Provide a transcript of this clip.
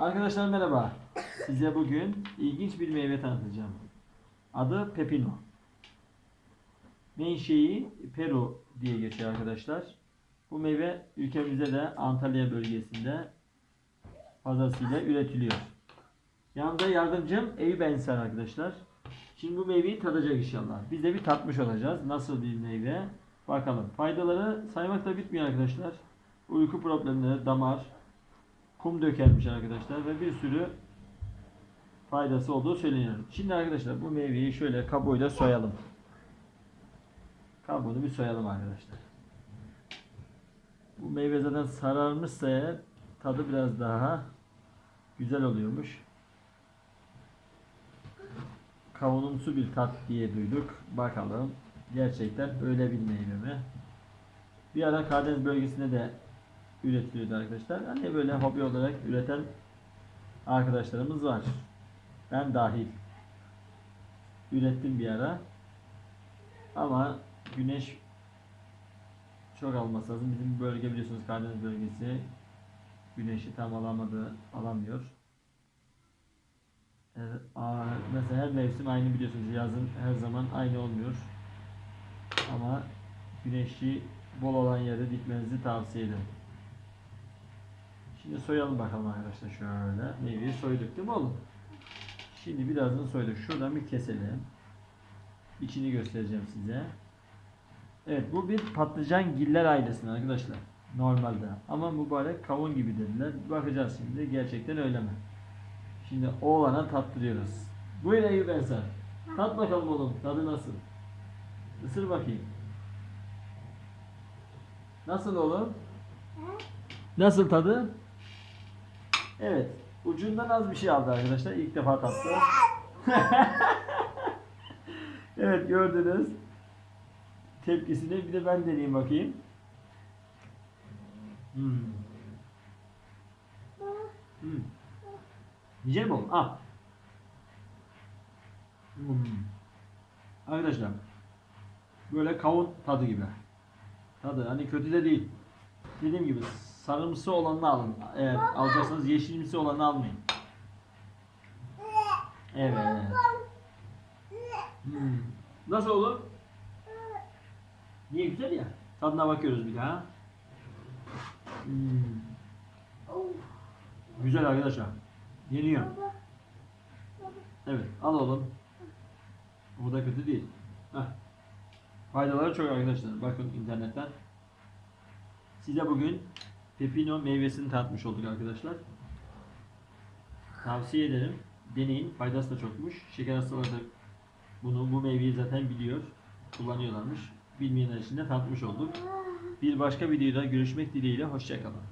Arkadaşlar merhaba. Size bugün ilginç bir meyve tanıtacağım. Adı pepino. Menşei Peru diye geçiyor arkadaşlar. Bu meyve ülkemizde de Antalya bölgesinde fazlasıyla üretiliyor. Yanında yardımcım Eyüp Ensar arkadaşlar. Şimdi bu meyveyi tadacak inşallah. Biz de bir tatmış olacağız. Nasıl bir meyve? Bakalım. Faydaları saymakla bitmiyor arkadaşlar. Uyku problemleri, damar, kum dökermiş arkadaşlar ve bir sürü faydası olduğu söyleniyor. Şimdi arkadaşlar bu meyveyi şöyle kabuğuyla soyalım. Kabuğunu bir soyalım arkadaşlar. Bu meyve zaten sararmışsa eğer tadı biraz daha güzel oluyormuş. Kavunumsu bir tat diye duyduk. Bakalım gerçekten öyle bir meyve mi? Bir ara Karadeniz bölgesinde de üretiliyordu arkadaşlar. Hani böyle hobi olarak üreten arkadaşlarımız var. Ben dahil. Ürettim bir ara. Ama güneş çok alması lazım. Bizim bölge biliyorsunuz Karadeniz bölgesi güneşi tam alamadı, alamıyor. Mesela her mevsim aynı biliyorsunuz. Yazın her zaman aynı olmuyor. Ama güneşi bol olan yere dikmenizi tavsiye ederim. Şimdi soyalım bakalım arkadaşlar şöyle. Meyveyi soyduk değil mi oğlum? Şimdi birazını soyduk. Şuradan bir keselim. İçini göstereceğim size. Evet bu bir patlıcan giller ailesinden arkadaşlar. Normalde. Ama mübarek kavun gibi dediler. Bakacağız şimdi gerçekten öyle mi? Şimdi oğlana tattırıyoruz. Buyur Eyüp Ensar. Tat bakalım oğlum. Tadı nasıl? Isır bakayım. Nasıl oğlum? Nasıl tadı? Evet. Ucundan az bir şey aldı arkadaşlar. İlk defa tattı. evet gördünüz. Tepkisini bir de ben deneyeyim bakayım. Hmm. Hmm. Yiyecek mi? Al. Hmm. Arkadaşlar böyle kavun tadı gibi. Tadı hani kötü de değil. Dediğim gibi sarımsı olanını alın. Eğer alacaksanız yeşilimsi olanı almayın. Evet. Hmm. Nasıl olur? Niye güzel ya? Tadına bakıyoruz bir daha. Hmm. Güzel arkadaşlar. Yeniyor. Evet, al oğlum. Bu da kötü değil. Heh. Faydaları çok arkadaşlar. Bakın internetten. Size bugün pepino meyvesini tatmış olduk arkadaşlar. Tavsiye ederim. Deneyin. Faydası da çokmuş. Şeker hastaları da bunu bu meyveyi zaten biliyor. Kullanıyorlarmış. Bilmeyenler için de tatmış olduk. Bir başka videoda görüşmek dileğiyle. Hoşçakalın.